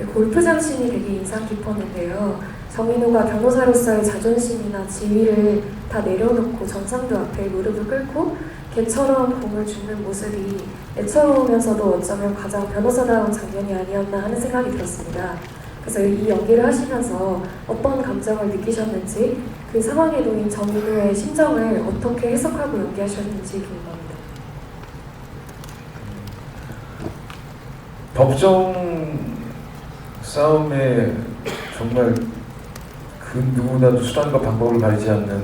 그 골프장 씬이 되게 인상 깊었는데요. 정인호가 변호사로서의 자존심이나 지위를 다 내려놓고 정상도 앞에 무릎을 꿇고 개처럼 공을 줍는 모습이 애처로우면서도 어쩌면 가장 변호사다운 장면이 아니었나 하는 생각이 들었습니다. 그래서 이 연기를 하시면서 어떤 감정을 느끼셨는지 그 상황에 놓인 정인호의 심정을 어떻게 해석하고 연기하셨는지 궁금합니다. 법정 싸움에 정말 그 누구나도 수단과 방법을 가리지 않는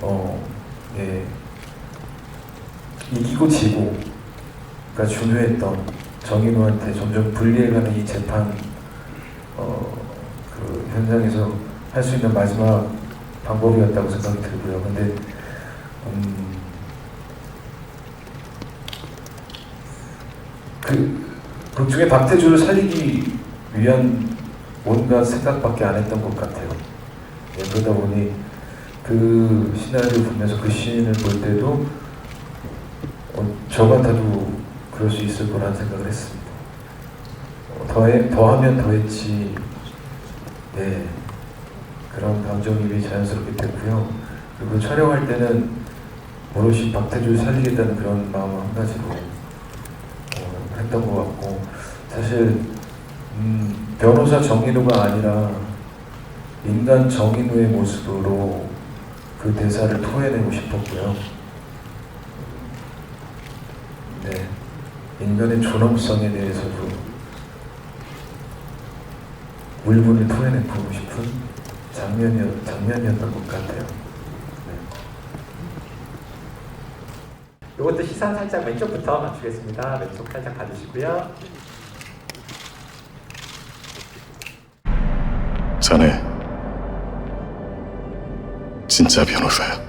어, 예, 이기고 지고가 중요했던 정인호한테 점점 불리해가는 이 재판 어, 그 현장에서 할 수 있는 마지막 방법이었다고 생각이 들고요. 근데 음, 그 극중에 박태주를 살리기 위한 온갖 생각밖에 안 했던 것 같아요. 예, 그러다 보니 그 시나리오 보면서 그 시인을 볼 때도 어, 저 같아도 그럴 수 있을 거라는 생각을 했습니다. 어, 더해, 더하면 더했지 네 그런 감정입이 자연스럽게 됐고요. 그리고 촬영할 때는 오롯이 박태주를 살리겠다는 그런 마음 한 가지로 어, 했던 것 같고 사실 음, 변호사 정인우가 아니라 인간 정인우의 모습으로 그 대사를 토해내고 싶었고요. 네, 인간의 존엄성에 대해서도 울분을 토해내고 싶은 장면이었, 장면이었던 것 같아요. 네. 이것도 시선 살짝 왼쪽부터 맞추겠습니다. 왼쪽 살짝 봐주시고요. 자네 진짜 변호사야.